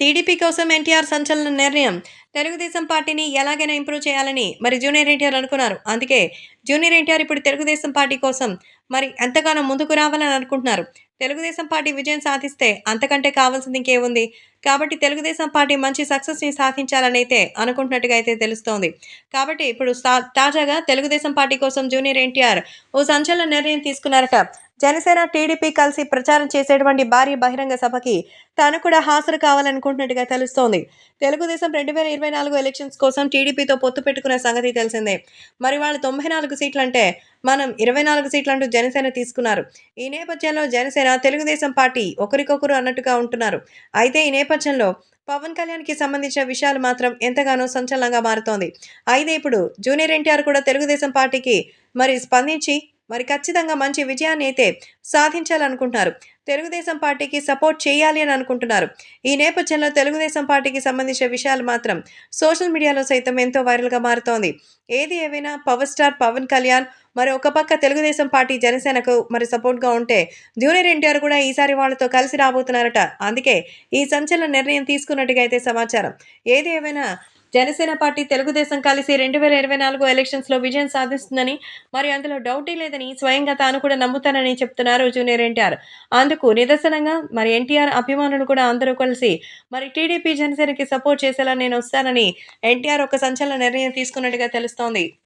TDP కోసం ఎన్టీఆర్ సంచలన నిర్ణయం. తెలుగుదేశం పార్టీని ఎలాగైనా ఇంప్రూవ్ చేయాలని మరి జూనియర్ ఎన్టీఆర్ అనుకున్నారు. అందుకే జూనియర్ ఎన్టీఆర్ ఇప్పుడు తెలుగుదేశం పార్టీ కోసం మరి ఎంతగానో ముందుకు రావాలని అనుకుంటున్నారు. తెలుగుదేశం పార్టీ విజయం సాధిస్తే అంతకంటే కావాల్సింది ఇంకేముంది? కాబట్టి తెలుగుదేశం పార్టీ మంచి సక్సెస్ని సాధించాలని అయితే అనుకుంటున్నట్టుగా అయితే తెలుస్తోంది. కాబట్టి ఇప్పుడు తాజాగా తెలుగుదేశం పార్టీ కోసం జూనియర్ ఎన్టీఆర్ ఓ సంచలన నిర్ణయం తీసుకున్నారట. జనసేన టీడీపీ కలిసి ప్రచారం చేసేటువంటి భారీ బహిరంగ సభకి తాను కూడా హాజరు కావాలనుకుంటున్నట్టుగా తెలుస్తోంది. తెలుగుదేశం రెండు వేల ఇరవై నాలుగు ఎలక్షన్స్ కోసం టీడీపీతో పొత్తు పెట్టుకున్న సంగతి తెలిసిందే. మరి వాళ్ళు తొంభై నాలుగు సీట్లు అంటే మనం ఇరవై నాలుగు సీట్లంటూ జనసేన తీసుకున్నారు. ఈ నేపథ్యంలో జనసేన తెలుగుదేశం పార్టీ ఒకరికొకరు అన్నట్టుగా ఉంటున్నారు. అయితే ఈ నేపథ్యంలో పవన్ కళ్యాణ్కి సంబంధించిన విషయాలు మాత్రం ఎంతగానో సంచలనంగా మారుతోంది. అయితే ఇప్పుడు జూనియర్ ఎన్టీఆర్ కూడా తెలుగుదేశం పార్టీకి మరి స్పందించి మరి ఖచ్చితంగా మంచి విజయాన్ని అయితే సాధించాలనుకుంటున్నారు. తెలుగుదేశం పార్టీకి సపోర్ట్ చేయాలి అని అనుకుంటున్నారు. ఈ నేపథ్యంలో తెలుగుదేశం పార్టీకి సంబంధించిన విషయాలు మాత్రం సోషల్ మీడియాలో సైతం ఎంతో వైరల్గా మారుతోంది. ఏది ఏవైనా పవర్ స్టార్ పవన్ కళ్యాణ్ మరి ఒక పక్క తెలుగుదేశం పార్టీ జనసేనకు మరి సపోర్ట్గా ఉంటే జూనియర్ ఎన్టీఆర్ కూడా ఈసారి వాళ్ళతో కలిసి రాబోతున్నారట. అందుకే ఈ సంచలన నిర్ణయం తీసుకున్నట్టుగా అయితే సమాచారం. ఏది ఏమైనా జనసేన పార్టీ తెలుగుదేశం కలిసి రెండు వేల ఇరవై నాలుగు ఎలక్షన్స్లో విజయం సాధిస్తుందని మరి అందులో డౌటే లేదని స్వయంగా తాను కూడా నమ్ముతానని చెప్తున్నారు జూనియర్ ఎన్టీఆర్. అందుకు నిదర్శనంగా మరి ఎన్టీఆర్ అభిమానులు కూడా అందరూ కలిసి మరి టీడీపీ జనసేనకి సపోర్ట్ చేసేలా నేను వస్తానని ఎన్టీఆర్ ఒక సంచలన నిర్ణయం తీసుకున్నట్టుగా తెలుస్తోంది.